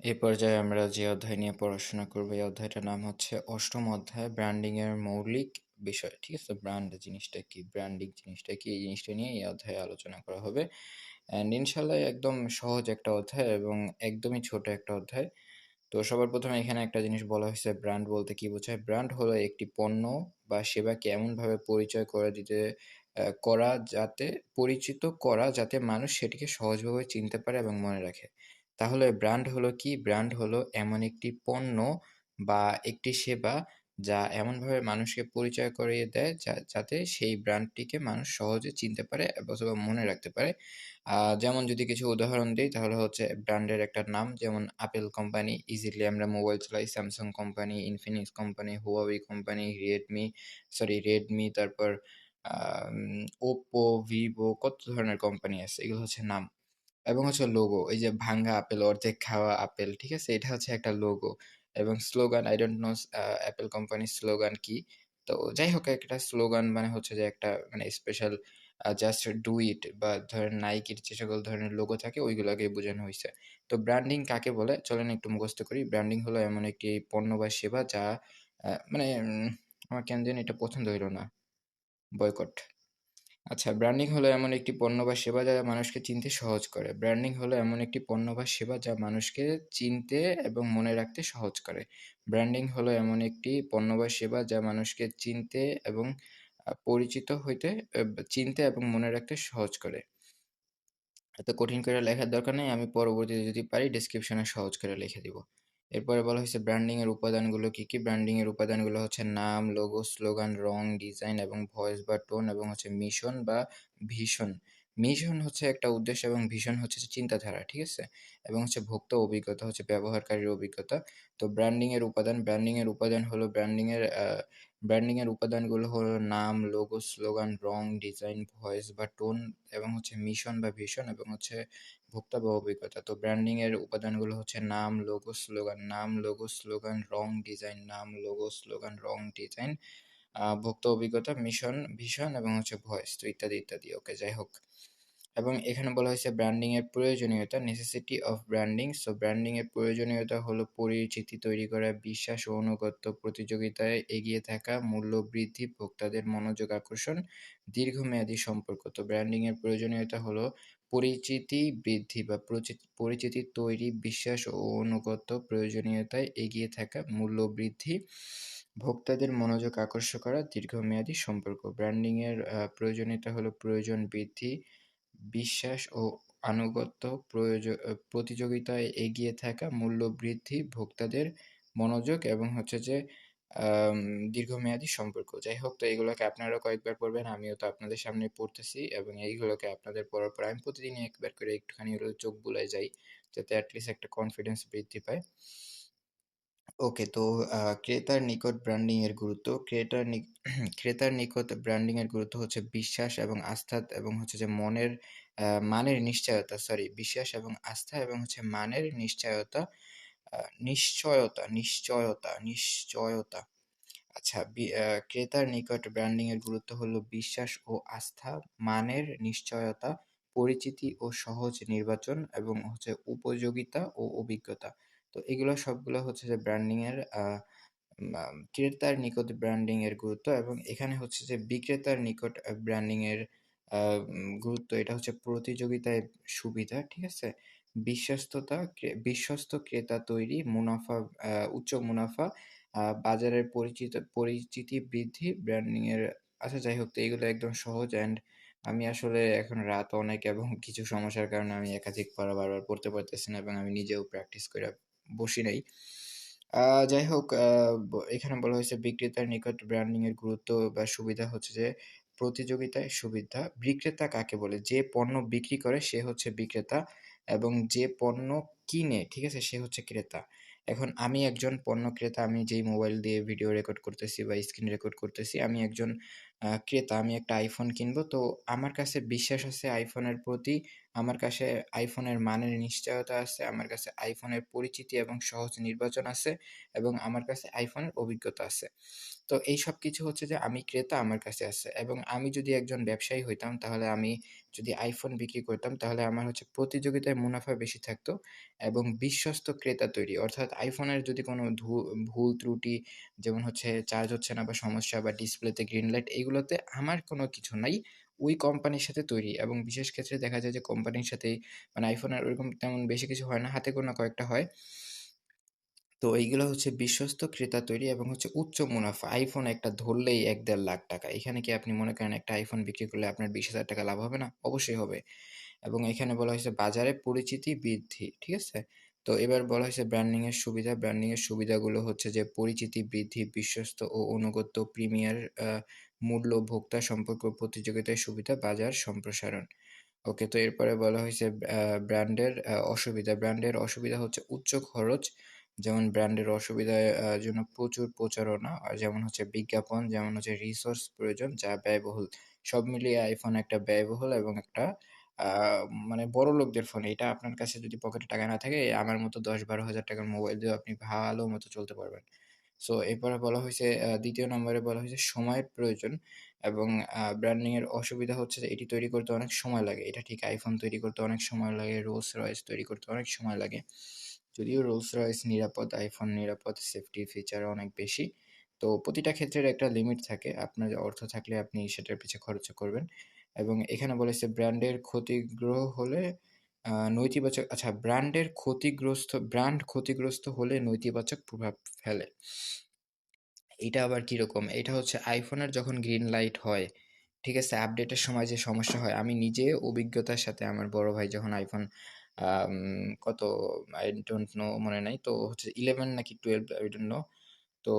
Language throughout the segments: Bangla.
এই পর্যায়ে আমরা যে অধ্যায় নিয়ে পড়াশোনা করব, এই অধ্যায়টার নাম হচ্ছে অষ্টম অধ্যায় ব্র্যান্ডিং এর মৌলিক বিষয়। ঠিক আছে? ব্র্যান্ড জিনিসটা কি? ব্র্যান্ডিং জিনিসটা কি? এই জিনিসটা নিয়ে এই অধ্যায়ে আলোচনা করা হবে। অ্যান্ড ইনশাল্লাহ একদম সহজ একটা অধ্যায় এবং একদমই ছোট একটা অধ্যায়। তো সবার প্রথমে এখানে একটা জিনিস বলা হয়েছে ব্র্যান্ড বলতে কি বোঝায়? ব্র্যান্ড হলো একটি পণ্য বা সেবাকে এমনভাবে পরিচয় করে দিতে করা যাতে, পরিচিত করা যাতে মানুষ সেটিকে সহজভাবে চিনতে পারে এবং মনে রাখে। তাহলে ব্র্যান্ড হলো কি? ব্র্যান্ড হলো এমন একটি পণ্য বা একটি সেবা যা এমনভাবে মানুষকে পরিচয় করিয়ে দেয় যাতে সেই ব্র্যান্ডটিকে মানুষ সহজে চিনতে পারে অথবা মনে রাখতে পারে। যেমন যদি কিছু উদাহরণ দিই, তাহলে হচ্ছে ব্র্যান্ডের একটা নাম, যেমন আপেল কোম্পানি ইজিলি আমরা মোবাইল চালাই Samsung company Infinix company Huawei company Redmi sorry Redmi তারপর ওপো ভিভো কত ধরনের কোম্পানি আছে, এগুলো হচ্ছে নাম। এবং হচ্ছে লোগো এই যে ভাঙ্গা আপেল অর্ধেক খাওয়া আপেল ঠিক আছে? এটা হচ্ছে একটা লোগো এবং slogan I don't know Apple কোম্পানির স্লোগান কি? তো যাই হোক, একটা স্লোগান মানে হচ্ছে যে একটা মানে স্পেশাল জাস্ট ডু ইট বা ধরেন নাইকির যে সকল ধরনের লোগো থাকে ওইগুলোকে বোঝানো হয়েছে। তো ব্র্যান্ডিং কাকে বলে? চলেন একটু মুখস্থ করি। ব্র্যান্ডিং হলো এমন একটি পণ্য বা সেবা যা মানে আমার কেন এটা পছন্দ হইল না। বয়কট আচ্ছা ব্র্যান্ডিং হলো এমন একটি পণ্য বা সেবা যা মানুষকে চিনতে সহজ করে। ব্র্যান্ডিং হলো এমন একটি পণ্য বা সেবা যা মানুষকে চিনতে এবং মনে রাখতে সহজ করে। ব্র্যান্ডিং হলো এমন একটি পণ্য বা সেবা যা মানুষকে চিনতে এবং পরিচিত হইতে চিনতে এবং মনে রাখতে সহজ করে। এত কঠিন করে লেখার দরকার নেই, আমি পরবর্তীতে যদি পারি ডিসক্রিপশনে সহজ করে লিখে দিব। এরপরে বলা হয়েছে ব্র্যান্ডিং এর উপাদানগুলো কি কি? ব্র্যান্ডিং এর উপাদানগুলো হচ্ছে নাম লোগো স্লোগান রং ডিজাইন এবং ভয়েস বা টোন এবং হচ্ছে মিশন বা ভিশন মিশন হচ্ছে একটা উদ্দেশ্য এবং ভিশন হচ্ছে চিন্তাধারা, ঠিক আছে? এবং হচ্ছে ভোক্তা অভিজ্ঞতা, হচ্ছে ব্যবহারকারীর অভিজ্ঞতা। তো ব্র্যান্ডিংয়ের উপাদান ব্র্যান্ডিংয়ের উপাদান হলো ব্র্যান্ডিং এর ব্র্যান্ডিং এর উপাদানগুলো হলো নাম, লোগো, স্লোগান, রং, ডিজাইন, ভয়েস বা টোন এবং হচ্ছে মিশন বা ভীষণ এবং হচ্ছে ভোক্তা বা অভিজ্ঞতা। তো ব্র্যান্ডিং এর উপাদানগুলো হচ্ছে নাম, লোগো, স্লোগান, নাম, লোগো, স্লোগান, রং, ডিজাইন, নাম, লোগো, স্লোগান, রং, ডিজাইন ভোক্তা অভিজ্ঞতা, মিশন, ভীষণ এবং হচ্ছে ভয়েস, তো ইত্যাদি ইত্যাদি। ওকে, যাই হোক। এবং এখানে বলা হয়েছে ব্র্যান্ডিং এর প্রয়োজনীয়তা necessity of branding so branding এর প্রয়োজনীয়তা হলো পরিচিতি তৈরি করা, বিশ্বাস ও অনুগত্য প্রতিযোগিতায় এগিয়ে থাকা, মূল্য বৃদ্ধি, ভোক্তাদের মনোযোগ আকর্ষণ, দীর্ঘমেয়াদী সম্পর্ক। তো ব্র্যান্ডিং এর প্রয়োজনীয়তা হলো পরিচিতি বৃদ্ধি বা পরিচিতি তৈরি, বিশ্বাস ও অনুগত প্রয়োজনীয়তায় এগিয়ে থাকা, মূল্য বৃদ্ধি, ভোক্তাদের মনোযোগ আকর্ষণ করা, দীর্ঘমেয়াদী সম্পর্ক। ব্র্যান্ডিং এর প্রয়োজনীয়তা হলো প্রয়োজন বৃদ্ধি বিশ্বাস ও আনুগত্য প্রতিযোগিতায় এগিয়ে থাকা মূল্য বৃদ্ধি ভোক্তাদের মনোযোগ এবং হচ্ছে যে দীর্ঘমেয়াদী সম্পর্ক। যাই হোক, তো এইগুলোকে আপনারাও কয়েকবার পড়বেন, আমিও তো আপনাদের সামনে পড়তেছি এবং এইগুলোকে আপনাদের পড়ার পর আমি প্রতিদিন একবার করে একটুখানি চোখ বুলাই যাই, যাতে অ্যাটলিস্ট একটা কনফিডেন্স বৃদ্ধি পায়। ওকে তো ক্রেতার নিকট ব্র্যান্ডিং এর গুরুত্ব। ক্রেতার ক্রেতার নিকট ব্র্যান্ডিং এর গুরুত্ব হচ্ছে বিশ্বাস এবং আস্থা এবং হচ্ছে যে মনের মানের নিশ্চয়তা সরি বিশ্বাস এবং আস্থা এবং হচ্ছে মানের নিশ্চয়তা নিশ্চয়তা নিশ্চয়তা নিশ্চয়তা। আচ্ছা ক্রেতার নিকট ব্র্যান্ডিং এর গুরুত্ব হলো বিশ্বাস ও আস্থা, মানের নিশ্চয়তা, পরিচিতি ও সহজ নির্বাচন এবং হচ্ছে উপযোগিতা ও অভিজ্ঞতা। তো এগুলো সবগুলো হচ্ছে যে ব্র্যান্ডিং এর ক্রেতার নিকট ব্র্যান্ডিং এর গুরুত্ব এবং এখানে হচ্ছে যে বিক্রেতার নিকট ব্র্যান্ডিং এর গুরুত্ব। এটা হচ্ছে প্রতিযোগিতায় সুবিধা, ঠিক আছে? বিশ্বস্ততা বিশ্বস্ত ক্রেতা তৈরি, মুনাফা উচ্চ মুনাফা বাজারের পরিচিত, পরিচিতি বৃদ্ধি ব্র্যান্ডিং এর আচ্ছা যাই হোক, তো এইগুলো একদম সহজ অ্যান্ড আমি আসলে এখন রাত অনেক এবং কিছু সমস্যার কারণে আমি একাধিক পড়া বারবার পড়তে পারতেছি না এবং আমি নিজেও প্র্যাকটিস করে বসি নাই। যাই হোক এখানে বলা হয়েছে বিক্রেতার নিকট ব্র্যান্ডিং এর গুরুত্ব বা সুবিধা হচ্ছে যে, প্রতিযোগিতায় সুবিধা বিক্রেতা কাকে বলে? যে পণ্য বিক্রি করে সে হচ্ছে বিক্রেতা এবং যে পণ্য কিনে, ঠিক আছে, সে হচ্ছে ক্রেতা। এখন আমি একজন পণ্য ক্রেতা, আমি যেই মোবাইল দিয়ে ভিডিও রেকর্ড করতেছি বা স্ক্রিন রেকর্ড করতেছি, আমি একজন ক্রেতা, আমি একটা আইফোন কিনবো। তো আমার কাছে বিশ্বাস আছে আইফোনের প্রতি আমার কাছে আইফোনের মানের নিশ্চয়তা আছে, আমার কাছে আইফোনের পরিচিতি এবং সহজ নির্বাচন আছে এবং আমার কাছে আইফোনের অভিজ্ঞতা আছে। তো এই সব কিছু হচ্ছে যে আমি ক্রেতা আমার কাছে আছে এবং আমি যদি একজন ব্যবসায়ী হইতাম তাহলে আমি যদি আইফোন বিক্রি করতাম তাহলে আমার হচ্ছে প্রতিযোগিতায় মুনাফা বেশি থাকতো এবং বিশ্বস্ত ক্রেতা তৈরি। অর্থাৎ আইফোনের যদি কোনো ভুল ত্রুটি যেমন হচ্ছে চার্জ হচ্ছে না বা সমস্যা বা ডিসপ্লেতে গ্রিন লাইট এইগুলোতে আমার কোনো কিছু নাই। ওই কোম্পানির সাথে তৈরি এবং বিশেষ ক্ষেত্রে দেখা যায় যে কোম্পানির সাথেই মানে আইফোনের ওরকম তেমন বেশি কিছু হয় না, হাতে কোনো কয়েকটা হয়। তো এইগুলো হচ্ছে বিশ্বস্ত ক্রেতা তৈরি এবং হচ্ছে উচ্চ মুনাফা। আইফোন একটা ধরলেই এক দেড় লাখ টাকা। এখানে কি আপনি মনে করেন একটা আইফোন বিক্রি করলে আপনার বিশ হাজার টাকা লাভ হবে না? অবশ্যই হবে। এবং এখানে বলা হয়েছে বাজারে পরিচিতি বৃদ্ধি, ঠিক আছে? তো এবার বলা হয়েছে ব্র্যান্ডিং এর সুবিধা। ব্র্যান্ডিং এর সুবিধাগুলো হচ্ছে যে, পরিচিতি বৃদ্ধি, বিশ্বস্ত ও অনুগত প্রিমিয়ার মূল্য ভোক্তা সম্পর্ক প্রতিযোগিতার সুবিধা, বাজার সম্প্রসারণ। ওকে, তো এরপরে বলা হয়েছে ব্র্যান্ডের অসুবিধা। ব্র্যান্ডের অসুবিধা হচ্ছে উচ্চ খরচ। যেমন ব্র্যান্ডের অসুবিধার জন্য প্রচুর প্রচারণা। যেমন হচ্ছে বিজ্ঞাপন, যেমন হচ্ছে রিসোর্স প্রয়োজন, যা ব্যয়বহুল। সব মিলিয়ে আইফোন একটা ব্যয়বহুল এবং একটা মানে বড় লোকদের ফোন এটা আপনার কাছে যদি পকেটে টাকা না থাকে, আমার মতো দশ বারো হাজার টাকার মোবাইল দিয়ে আপনি ভালো মতো চলতে পারবেন। সো এরপরে বলা হয়েছে দ্বিতীয় নম্বরে বলা হয়েছে, সময়ের প্রয়োজন এবং ব্র্যান্ডিং এর অসুবিধা হচ্ছে যে, এটি তৈরি করতে অনেক সময় লাগে। এটা ঠিক আইফোন তৈরি করতে অনেক সময় লাগে রোলস রয়েস তৈরি করতে অনেক সময় লাগে। যদিও রোলস রয়েস নিরাপদ আইফোন নিরাপদ সেফটি ফিচার অনেক বেশি। তো, প্রতিটা ক্ষেত্রের একটা লিমিট থাকে। আপনার অর্থ থাকলে আপনি সেটার পিছিয়ে খরচ করবেন। এবং এখানে বলেছে ব্র্যান্ডের ক্ষতিগ্রহ হলে নৈতিবাচক আচ্ছা ব্র্যান্ডের ক্ষতিগ্রস্ত, ব্র্যান্ড ক্ষতিগ্রস্ত হলে নৈতিবাচক প্রভাব ফেলে। এটা আবার কীরকম? এটা হচ্ছে আইফোনের যখন গ্রিন লাইট হয়, ঠিক আছে আপডেটের সময় যে সমস্যা হয়, আমি নিজে অভিজ্ঞতার সাথে আমার বড় ভাই যখন আইফোন কত আই ডোন্ট নো মনে নাই, তো হচ্ছে ইলেভেন নাকি টুয়েলভ আই ডোন্ট নো তো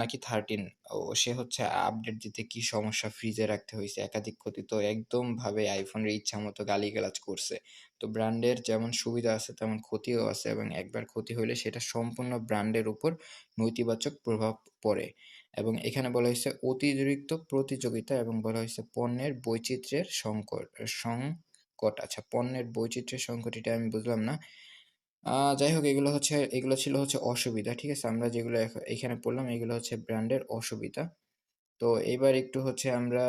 নাকি থার্টিন ও, সে হচ্ছে আপডেট দিতে কি সমস্যা ফ্রিজে রাখতে হয়েছে একাধিক ক্ষতি তো একদমভাবে আইফোনের ইচ্ছা মতো গালিগালাজ করছে। তো ব্র্যান্ডের যেমন সুবিধা আছে, তেমন ক্ষতিও আছে এবং একবার ক্ষতি হলে সেটা সম্পূর্ণ ব্র্যান্ডের উপর নৈতিবাচক প্রভাব পড়ে। এবং এখানে বলা হয়েছে অতিরিক্ত প্রতিযোগিতা এবং বলা হয়েছে পণ্যের বৈচিত্র্যের সংকট সংকট। আচ্ছা পণ্যের বৈচিত্র্যের সংকট এটা আমি বুঝলাম না। যাই হোক, এগুলো হচ্ছে, এগুলো ছিল হচ্ছে অসুবিধা, ঠিক আছে? আমরা যেগুলো এখানে পড়লাম, এগুলো হচ্ছে ব্র্যান্ডের অসুবিধা। তো এবার একটু হচ্ছে আমরা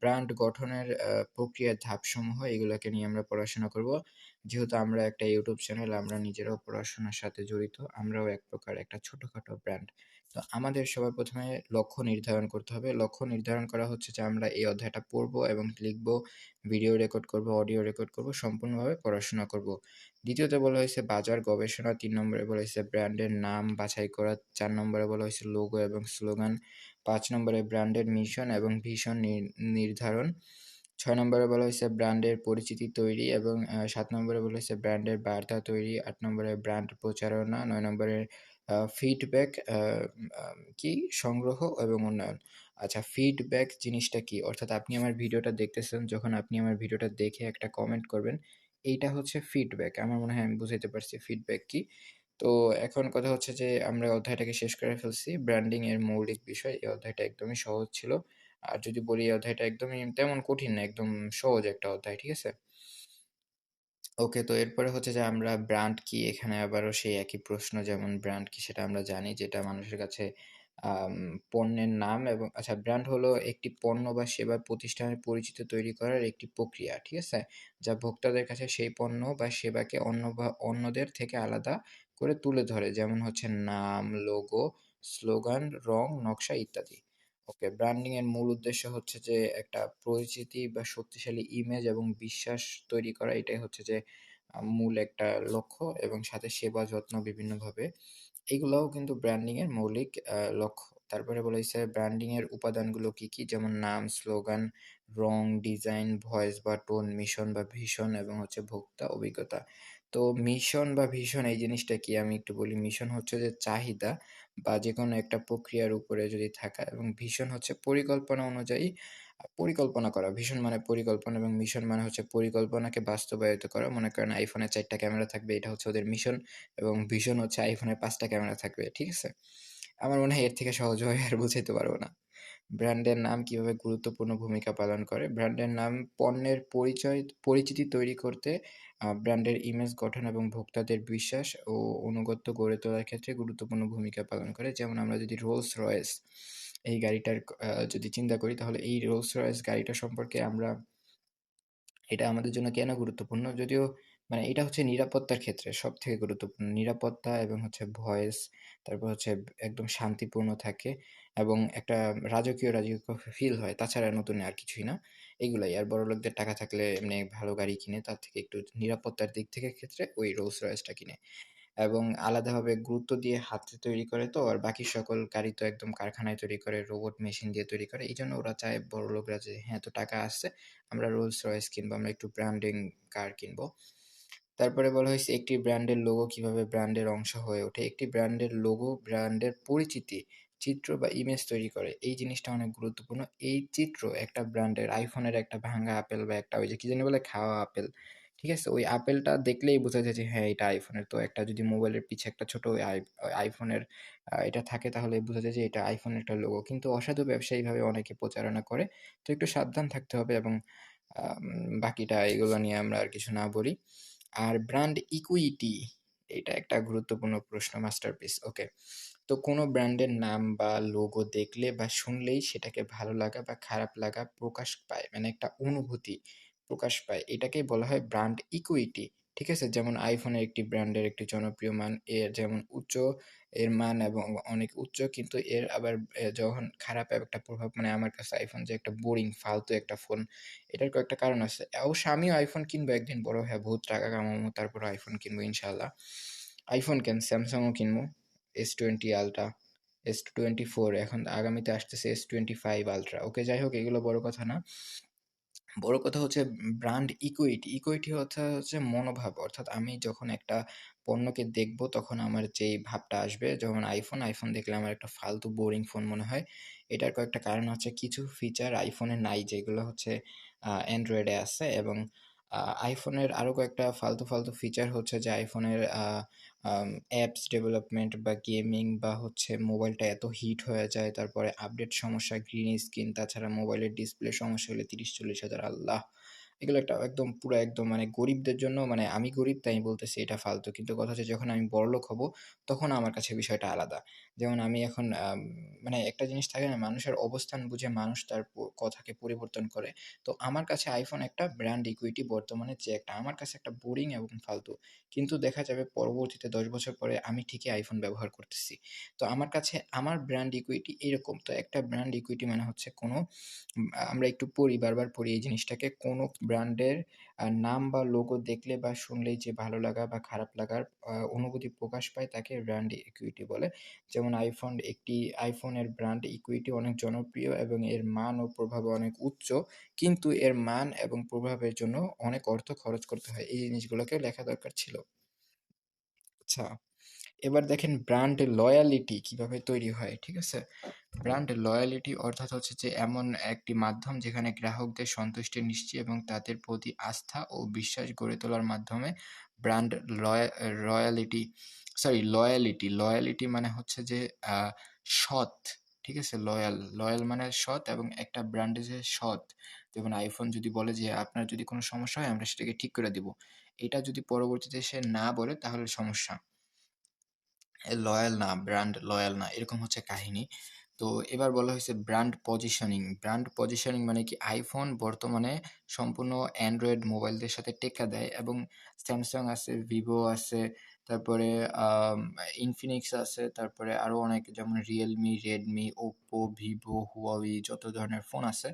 ব্র্যান্ড গঠনের প্রক্রিয়ার ধাপসমূহ এগুলোকে নিয়ে আমরা পড়াশোনা করব। যেহেতু আমরা একটা ইউটিউব চ্যানেল, আমরা নিজেরাও পড়াশোনার সাথে জড়িত, আমরাও এক প্রকার একটা ছোটোখাটো ব্র্যান্ড। তো আমাদের সবার প্রথমে লক্ষ্য নির্ধারণ করতে হবে। লক্ষ্য নির্ধারণ করা হচ্ছে যে আমরা এই অধ্যায়টা পড়ব এবং লিখব, ভিডিও রেকর্ড করব, অডিও রেকর্ড করব, সম্পূর্ণভাবে পড়াশোনা করব। দ্বিতীয়তে বলা হয়েছে বাজার গবেষণা, তিন নম্বরে বলা হয়েছে ব্র্যান্ডের নাম, বাছাই করা, চার নম্বরে বলা হয়েছে লোগো এবং স্লোগান, পাঁচ নম্বরে ব্র্যান্ডের মিশন এবং ভীষণ নির্ধারণ, ছয় নম্বরে বলা হয়েছে ব্র্যান্ডের পরিচিতি তৈরি এবং সাত নম্বরে বলা হয়েছে ব্র্যান্ডের বার্তা তৈরি, আট নম্বরে ব্র্যান্ড প্রচারণা, নয় নম্বরে ফিডব্যাক কি? সংগ্রহ এবং উন্নয়ন। আচ্ছা ফিডব্যাক জিনিসটা কি? অর্থাৎ আপনি আমার ভিডিওটা দেখতেছেন, যখন আপনি আমার ভিডিওটা দেখে একটা কমেন্ট করবেন, এইটা হচ্ছে ফিডব্যাক আমার মনে হয় আমি বুঝাইতে পারছি ফিডব্যাক কি। তো এখন কথা হচ্ছে যে, আমরা অধ্যায়টাকে শেষ করে ফেলছি। ব্র্যান্ডিং এর মৌলিক বিষয়, এই অধ্যায়টা একদমই সহজ ছিল। আর যদি বলি এই অধ্যায়টা একদমই তেমন কঠিন না, একদম সহজ একটা অধ্যায়, ঠিক আছে? ওকে, তো এরপরে হচ্ছে যে আমরা ব্র্যান্ড কি? এখানে আবারও সেই একই প্রশ্ন, যেমন ব্র্যান্ড কি সেটা আমরা জানি, যেটা মানুষের কাছে পণ্যের নাম এবং আচ্ছা ব্র্যান্ড হলো একটি পণ্য বা সেবা প্রতিষ্ঠানের পরিচিত তৈরি করার একটি প্রক্রিয়া, ঠিক আছে? যা ভোক্তাদের কাছে সেই পণ্য বা সেবাকে অন্য বা, অন্যদের থেকে আলাদা করে তুলে ধরে, যেমন হচ্ছে নাম, লোগো, স্লোগান, রং, নকশা ইত্যাদি। ওকে ব্র্যান্ডিং এর মূল উদ্দেশ্য হচ্ছে যে একটা পরিচিতি বা শক্তিশালী ইমেজ এবং বিশ্বাস তৈরি করা, এটাই হচ্ছে যে মূল একটা লক্ষ্য এবং সাথে সেবা যত্ন বিভিন্নভাবে। এগুলোও কিন্তু ব্র্যান্ডিং এর মৌলিক লক্ষ্য। তারপরে বলেছে ব্র্যান্ডিং এর উপাদানগুলো কি কি? যেমন নাম স্লোগান রং ডিজাইন ভয়েস বা টোন মিশন বা ভীষণ এবং হচ্ছে ভোক্তা অভিজ্ঞতা। তো মিশন বা ভীষণ এই জিনিসটা কি? আমি একটু বলি। মিশন হচ্ছে যে চাহিদা। বা যে কোনো একটা প্রক্রিয়ার উপরে যদি থাকা এবং ভীষণ হচ্ছে পরিকল্পনা অনুযায়ী পরিকল্পনা করা। ভীষণ মানে পরিকল্পনা এবং মিশন মানে হচ্ছে পরিকল্পনাকে বাস্তবায়িত করা। মনে করেন আইফোনে চারটা ক্যামেরা থাকবে, এটা হচ্ছে ওদের মিশন এবং ভীষণ হচ্ছে আইফোনে পাঁচটা ক্যামেরা থাকবে, ঠিক আছে? আমার মনে হয় এর থেকে সহজ সহজভাবে আর বুঝাইতে পারব না। ব্র্যান্ডের নাম কীভাবে গুরুত্বপূর্ণ ভূমিকা পালন করে? ব্র্যান্ডের নাম পণ্যের পরিচয়, পরিচিতি তৈরি করতে ব্র্যান্ডের ইমেজ গঠন এবং ভোক্তাদের বিশ্বাস ও অনুগত্য গড়ে তোলার ক্ষেত্রে গুরুত্বপূর্ণ ভূমিকা পালন করে। যেমন আমরা যদি রোলস রয়েস এই গাড়িটার যদি চিন্তা করি, তাহলে এই রোলস রয়েস গাড়িটা সম্পর্কে আমরা এটা আমাদের জন্য কেন গুরুত্বপূর্ণ? যদিও মানে এটা হচ্ছে নিরাপত্তার ক্ষেত্রে সব থেকে গুরুত্বপূর্ণ। নিরাপত্তা এবং হচ্ছে ভয়েস, তারপর হচ্ছে একদম শান্তিপূর্ণ থাকে এবং একটা রাজকীয় রাজকীয় ফিল হয়। তাছাড়া নতুন আর কিছুই না। এগুলাই। আর বড় লোকদের টাকা থাকলে এমনি ভালো গাড়ি কিনে, তার থেকে একটু নিরাপত্তার দিক থেকে ক্ষেত্রে ওই রোলস রয়েসটা কিনে। এবং আলাদাভাবে গুরুত্ব দিয়ে হাতে তৈরি করে তো, আর বাকি সকল গাড়ি তো একদম কারখানায় তৈরি করে রোবট মেশিন দিয়ে তৈরি করে এই জন্য ওরা চায় বড় লোকরা যে হ্যাঁ তো টাকা আসছে, আমরা রোলস রয়েস কিনবো, আমরা একটু ব্র্যান্ডিং কার কিনবো। তারপরে বলা হয়েছে, একটি ব্র্যান্ডের লোগো কীভাবে ব্র্যান্ডের অংশ হয়ে ওঠে? একটি ব্র্যান্ডের লোগো ব্র্যান্ডের পরিচিতি, চিত্র বা ইমেজ তৈরি করে, এই জিনিসটা অনেক গুরুত্বপূর্ণ। এই চিত্র একটা ব্র্যান্ডের আইফোনের একটা ভাঙা আপেল বা একটা ওই যে, কি জানি বলে, খাওয়া আপেল ঠিক আছে? ওই আপেলটা দেখলেই বোঝা যায় যে হ্যাঁ এটা আইফোনের তো একটা যদি মোবাইলের পিছে একটা ছোটো ওই আইফোনের এটা থাকে তাহলে বোঝা যায় যে, এটা আইফোনের একটা লোগো কিন্তু অসাধু ব্যবসায়ীভাবে অনেকে প্রচারণা করে। তো একটু সাবধান থাকতে হবে এবং বাকিটা এগুলো নিয়ে আমরা আর কিছু না বলি। আর ব্র্যান্ড ইকুইটি এটা একটা গুরুত্বপূর্ণ প্রশ্ন মাস্টারপিস ওকে তো কোনো ব্র্যান্ডের নাম বা লোগো দেখলে বা শুনলেই সেটাকে ভালো লাগা বা খারাপ লাগা প্রকাশ পায়। মানে একটা অনুভূতি। প্রকাশ পায়। এটাকেই বলা হয় ব্র্যান্ড ইকুইটি ঠিক আছে? যেমন আইফোনের একটি ব্র্যান্ডের একটি জনপ্রিয় মান, এর যেমন উচ্চ এর মান এবং অনেক উচ্চ, কিন্তু এর আবার যখন খারাপ একটা প্রভাব মানে আমার কাছে আইফোন যে একটা বোরিং ফালতু একটা ফোন এটার কয়েকটা কারণ আছে। অবশ্য আমিও আইফোন কিনবো, একদিন বড় হ্যাঁ বহুত টাকা কামাবো, তারপর আইফোন কিনবো ইনশাল্লাহ আইফোন কেন? স্যামসাংও কিনবো। S twenty ultra S twenty four এখন আগামীতে আসতেছে S twenty five ultra okay, যাই হোক, এগুলো বড় কথা না। বড় কথা হচ্ছে ব্র্যান্ড ইকুইটি ইকুইটি হচ্ছে হচ্ছে মনোভাব। অর্থাৎ আমি যখন একটা পণ্যকে দেখব তখন আমার যেই ভাবটা আসবে, যেমন আইফোন আইফোন দেখলে আমার একটা ফালতু বোরিং ফোন মনে হয়। এটার কয়েকটা কারণ হচ্ছে কিছু ফিচার আইফোনে নাই যেগুলো হচ্ছে অ্যান্ড্রয়েডে আছে এবং আইফোনের আরও কয়েকটা ফালতু ফালতু ফিচার হচ্ছে যে আইফোনের অ্যাপস ডেভেলপমেন্ট বা গেমিং বা হচ্ছে মোবাইলটা এত হিট হয়ে যায়, তারপরে আপডেট সমস্যা গ্রিন স্ক্রিন তাছাড়া মোবাইলের ডিসপ্লে সমস্যা হলে তিরিশ, চল্লিশ হাজার, আল্লাহ। এগুলো একটা একদম পুরো একদম মানে গরিবদের জন্য মানে আমি গরিব তাই বলতেছি এটা ফালতু। কিন্তু কথা হচ্ছে যখন আমি বড়লোক হব, তখন আমার কাছে বিষয়টা আলাদা। যেমন আমি এখন মানে একটা জিনিস থাকে না, মানুষের অবস্থান বুঝে মানুষ তার কথাকে পরিবর্তন করে। তো আমার কাছে আইফোন একটা ব্র্যান্ড ইকুইটি বর্তমানে যে একটা, আমার কাছে একটা বোরিং এবং ফালতু। কিন্তু দেখা যাবে পরবর্তীতে দশ বছর পরে আমি ঠিকই আইফোন ব্যবহার করতেছি। তো আমার কাছে, আমার ব্র্যান্ড ইকুইটি এরকম। তো একটা ব্র্যান্ড ইকুইটি মানে হচ্ছে কোনো আমরা একটু পড়ি বারবার পড়ি এই জিনিসটাকে, কোনো ব্র্যান্ডের নাম বা লোগো দেখলে বা শুনলেই যে ভালো লাগা বা খারাপ লাগার অনুভূতি প্রকাশ পায় তাকে ব্র্যান্ড ইকুইটি বলে। যেমন আইফোন একটি আইফোনের ব্র্যান্ড ইকুইটি অনেক জনপ্রিয় এবং এর মান ও প্রভাব অনেক উচ্চ, কিন্তু এর মান এবং প্রভাবের জন্য অনেক অর্থ খরচ করতে হয়। এই জিনিসগুলোকে লেখা দরকার ছিল। আচ্ছা। এবার দেখেন ব্র্যান্ড লয়ালিটি কীভাবে তৈরি হয়, ঠিক আছে? ব্র্যান্ড লয়ালিটি অর্থাৎ হচ্ছে যে এমন একটি মাধ্যম যেখানে গ্রাহকদের সন্তুষ্টি নিশ্চিত এবং তাদের প্রতি আস্থা ও বিশ্বাস গড়ে তোলার মাধ্যমে brand royalty sorry loyalty loyalty মানে হচ্ছে যে সৎ, ঠিক আছে? লয়াল লয়াল মানে সৎ এবং একটা ব্র্যান্ডে যে সৎ। যেমন আইফোন যদি বলে যে আপনার যদি কোনো সমস্যা হয়, আমরা সেটাকে ঠিক করে দিব। এটা যদি পরবর্তীতে সে না বলে, তাহলে সমস্যা। লয়াল না ব্র্যান্ড লয়াল না, এরকম হচ্ছে কাহিনী। তো এবার বলা হয়েছে ব্র্যান্ড পজিশনিং ব্র্যান্ড পজিশনিং মানে কি? আইফোন বর্তমানে সম্পূর্ণ অ্যান্ড্রয়েড মোবাইলদের সাথে টেক্কা দেয় এবং স্যামসাং আছে ভিভো আছে, তারপরে ইনফিনিক্স আছে, তারপরে আরও অনেক যেমন Realme Redmi Oppo Vivo Huawei যত ধরনের ফোন আছে,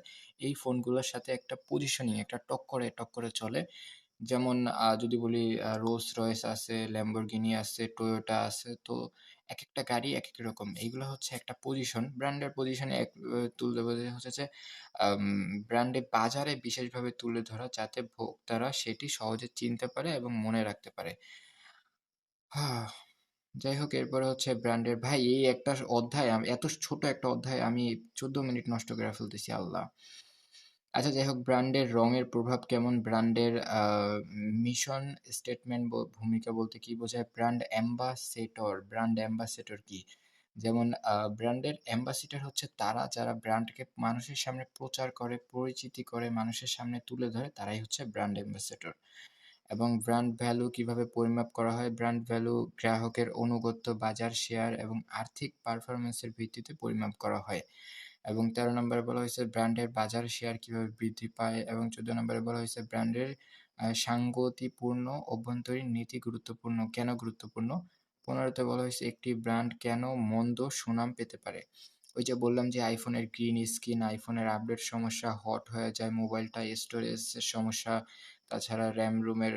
এই ফোনগুলোর সাথে একটা পজিশনিং একটা টক্করে টক্করে চলে। যেমন যদি বলি রোলস রয়েস আছে ল্যাম্বরগিনি আছে টয়োটা আছে, তো এক একটা গাড়ি এক এক রকম। এইগুলো হচ্ছে একটা পজিশন ব্র্যান্ডের পজিশনে এক তুলে হচ্ছে যে ব্র্যান্ডে বাজারে বিশেষভাবে তুলে ধরা যাতে ভোক্তারা সেটি সহজে চিনতে পারে এবং মনে রাখতে পারে। যাই হোক, এরপরে হচ্ছে ব্র্যান্ডের ভাই, এই একটা অধ্যায়, এত ছোট একটা অধ্যায় আমি চোদ্দ মিনিট নষ্ট করে ফেলতেছি, আল্লাহ। আচ্ছা যাই হোক ব্র্যান্ডের রঙের প্রভাব কেমন ব্র্যান্ডের মিশন স্টেটমেন্ট ভূমিকা বলতে কি বোঝায় ব্র্যান্ড অ্যাম্বাসেটর ব্র্যান্ড অ্যাম্বাসেটর কি যেমন ব্র্যান্ডের অ্যাম্বাসিডর হচ্ছে তারা যারা ব্র্যান্ডকে মানুষের সামনে প্রচার করে, পরিচিতি করে, মানুষের সামনে তুলে ধরে তারাই হচ্ছে ব্র্যান্ড অ্যাম্বাসেটর এবং ব্র্যান্ড ভ্যালু কীভাবে পরিমাপ করা হয়? ব্র্যান্ড ভ্যালু গ্রাহকের অনুগত্য, বাজার শেয়ার এবং আর্থিক পারফরমেন্সের ভিত্তিতে পরিমাপ করা হয়। এবং ১৩ নম্বরে বলা হয়েছে ব্র্যান্ডের বাজার শেয়ার কীভাবে বৃদ্ধি পায় এবং ১৪ নম্বরে বলা হয়েছে ব্র্যান্ডের সাংগতিপূর্ণ অভ্যন্তরীণ নীতি গুরুত্বপূর্ণ কেন গুরুত্বপূর্ণ? ১৫ তে বলা হয়েছে একটি ব্র্যান্ড কেন মন্দ সুনাম পেতে পারে? ওই যে বললাম যে আইফোনের গ্রিন স্ক্রিন, আইফোনের আপডেট সমস্যা, হট হয়ে যায় মোবাইলটা, স্টোরেজ সমস্যা, তাছাড়া র‍্যাম রুমের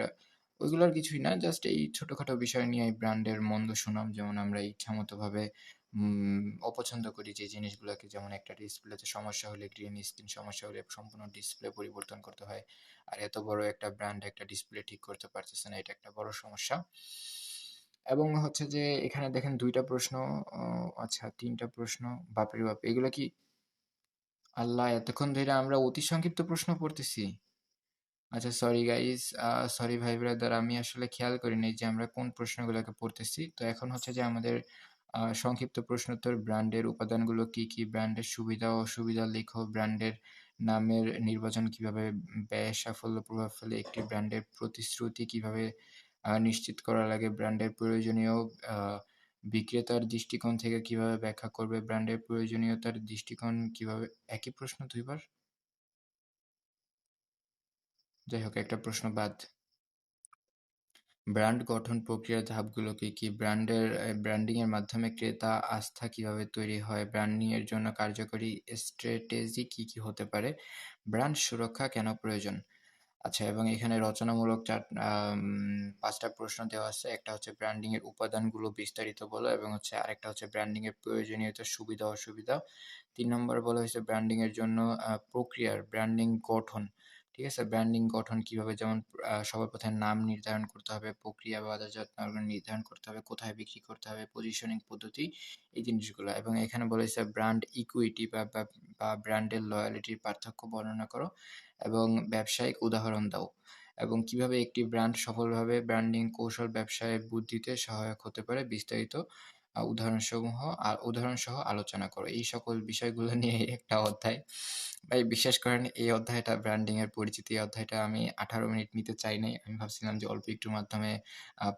ওইগুলোর কিছুই না। জাস্ট এই ছোটখাটো বিষয় নিয়ে এই ব্র্যান্ডের মন্দ সুনাম যেমন আমরা ইচ্ছামতোভাবে অপছন্দ করি যে জিনিসগুলোকে যেমন একটা ডিসপ্লেতে সমস্যা হলে গ্রিন স্ক্রিন সমস্যা হলে সম্পূর্ণ ডিসপ্লে পরিবর্তন করতে হয়। আর এত বড় একটা ব্র্যান্ড একটা ডিসপ্লে ঠিক করতে পারতেছে না। এটা একটা বড় সমস্যা। এবং হচ্ছে যে এখানে দেখেন দুইটা প্রশ্ন আচ্ছা তিনটা প্রশ্ন। বাপরে বাপ! এগুলো কি আল্লাহ! এতক্ষণ ধরে আমরা অতি সংক্ষিপ্ত প্রশ্ন পড়তেছি? আচ্ছা সরি গাইস, আ সরি ভাই ব্রাদার আমি আসলে খেয়াল করিনি যে আমরা কোন প্রশ্নগুলোকে পড়তেছি। তো এখন হচ্ছে যে আমাদের সংক্ষিপ্ত প্রশ্নোত্তর ব্র্যান্ডের উপাদানগুলো কি, কি? ব্র্যান্ডের সুবিধা ও অসুবিধা লেখো। ব্র্যান্ডের নামের নির্বাচন কীভাবে ব্যয় সাফল্য প্রভাব ফেলে? একটি ব্র্যান্ডের প্রতিশ্রুতি কীভাবে নিশ্চিত করা লাগে? ব্র্যান্ডের প্রয়োজনীয় বিক্রেতার দৃষ্টিকোণ থেকে কীভাবে ব্যাখ্যা করবে? ব্র্যান্ডের প্রয়োজনীয়তার দৃষ্টিকোণ কীভাবে একই প্রশ্ন ২ বার? যাই হোক একটা প্রশ্ন বাদ। ব্র্যান্ড গঠন প্রক্রিয়ার ধাপগুলো কি, কি? ব্র্যান্ডের এ ব্র্যান্ডিং এর মাধ্যমে ক্রেতা আস্থা কীভাবে তৈরি হয়? ব্র্যান্ডিং এর জন্য কার্যকরী স্ট্র্যাটেজি কি, কি হতে পারে? ব্র্যান্ড সুরক্ষা কেন প্রয়োজন? আচ্ছা এবং এখানে রচনামূলক চার ৫ প্রশ্ন দেওয়া আছে। একটা হচ্ছে ব্র্যান্ডিং এর উপাদানগুলো বিস্তারিত বলো এবং হচ্ছে আরেকটা হচ্ছে ব্র্যান্ডিং এর প্রয়োজনীয়তা, সুবিধা, অসুবিধা। তিন নম্বর বলা হয়েছে ব্র্যান্ডিং এর জন্য প্রক্রিয়ার ব্র্যান্ডিং গঠন। ঠিক আছে? ব্র্যান্ডিং গঠন কীভাবে যেমন সবার ১ম এ নাম নির্ধারণ করতে হবে, প্রক্রিয়া বাজারজাত নির্ধারণ করতে হবে, কোথায় বিক্রি করতে হবে, পজিশনিং পদ্ধতি এই জিনিসগুলো এবং এখানে বলা হয়েছে ব্র্যান্ড ইকুইটি বা বা ব্র্যান্ডের লয়ালিটির পার্থক্য বর্ণনা করো এবং ব্যবসায়িক উদাহরণ দাও। এবং কীভাবে একটি ব্র্যান্ড সফলভাবে ব্র্যান্ডিং কৌশল ব্যবসায় বুদ্ধিতে সহায়ক হতে পারে বিস্তারিত উদাহরণসমূহ আ উদাহরণসহ আলোচনা করো। এই সকল বিষয়গুলো নিয়ে একটা অধ্যায়। ভাই বিশ্বাস করেন এই অধ্যায়টা ব্র্যান্ডিং এর পরিচিতি এই অধ্যায়টা আমি ১৮ মিনিট নিতে চাই নাই। আমি ভাবছিলাম যে অল্প একটুর মাধ্যমে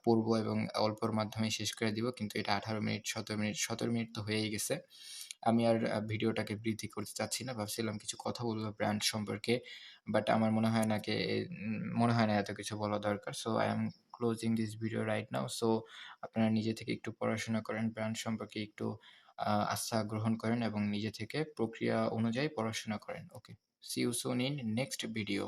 পড়ব এবং অল্পর মাধ্যমে শেষ করে দিব। কিন্তু এটা ১৮ মিনিট, ১৭ মিনিট, ১৭ মিনিট তো হয়েই গেছে। আমি আর ভিডিওটাকে বৃদ্ধি করতে চাচ্ছি না। ভাবছিলাম কিছু কথা বলব ব্র্যান্ড সম্পর্কে। বাট আমার মনে হয় না কে মনে হয় না এত কিছু বলা দরকার। So I am closing this video right now. So আপনারা নিজে থেকে একটু পড়াশোনা করেন, ব্র্যান্ড সম্পর্কে একটু আস্থা গ্রহণ করেন এবং নিজে থেকে প্রক্রিয়া অনুযায়ী পড়াশোনা করেন। Okay. See you soon in next video.